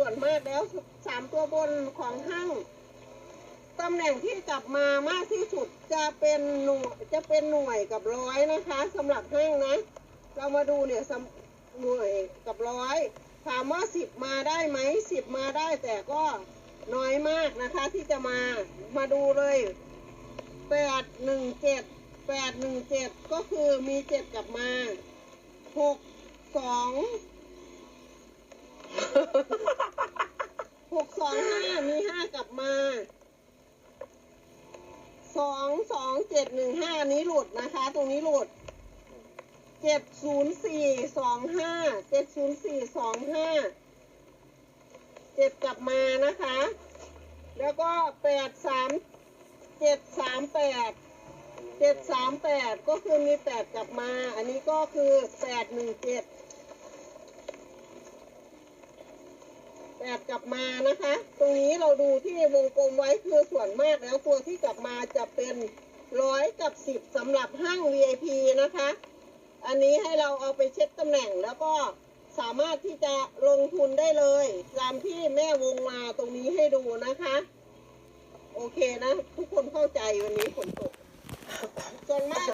ส่วนมากแล้วสามตัวบนของห้างตำแหน่งที่กลับมามากที่สุดจะเป็นหน่วยจะเป็นหน่วยกับร้อยนะคะสำหรับห้างนะ เรามาดูเนี่ยหน่วยกับร้อยถามว่าสิบมาได้ไหมสิบมาได้แต่ก็น้อยมากนะคะที่จะมามาดูเลยแปดหนึ่งเจ็ดแปดหนึ่งเจ็ดก็คือมีเจ็ดกลับมาหกสอง กสองห้ามีห้ากลับมาสองสองเจ็ดหนึ่งห้านี้หลุดนะคะ ตรงนี้หลุดเจ็ดศูนย์สี่สองห้าเจ็ดศูนย์สี่สองห้าเจ็ดกลับมานะคะ แล้วก็แปดสามเจ็ดสามแปดเจ็ดสามแปดก็คือมีแปดกลับมา อันนี้ก็คือแปดหนึ่งเจ็ด แปดกลับมานะคะ ตรงนี้เราดูที่วงกลมไว้คือส่วนมากแล้วตัวที่กลับมาจะเป็นร้อยกับสิบสำหรับห้าง VIP นะคะ อันนี้ให้เราเอาไปเช็คตำแหน่งแล้วก็สามารถที่จะลงทุนได้เลยตามที่แม่วงมาตรงนี้ให้ดูนะคะ โอเคนะ ทุกคนเข้าใจวันนี้ฝนตกส่วนมาก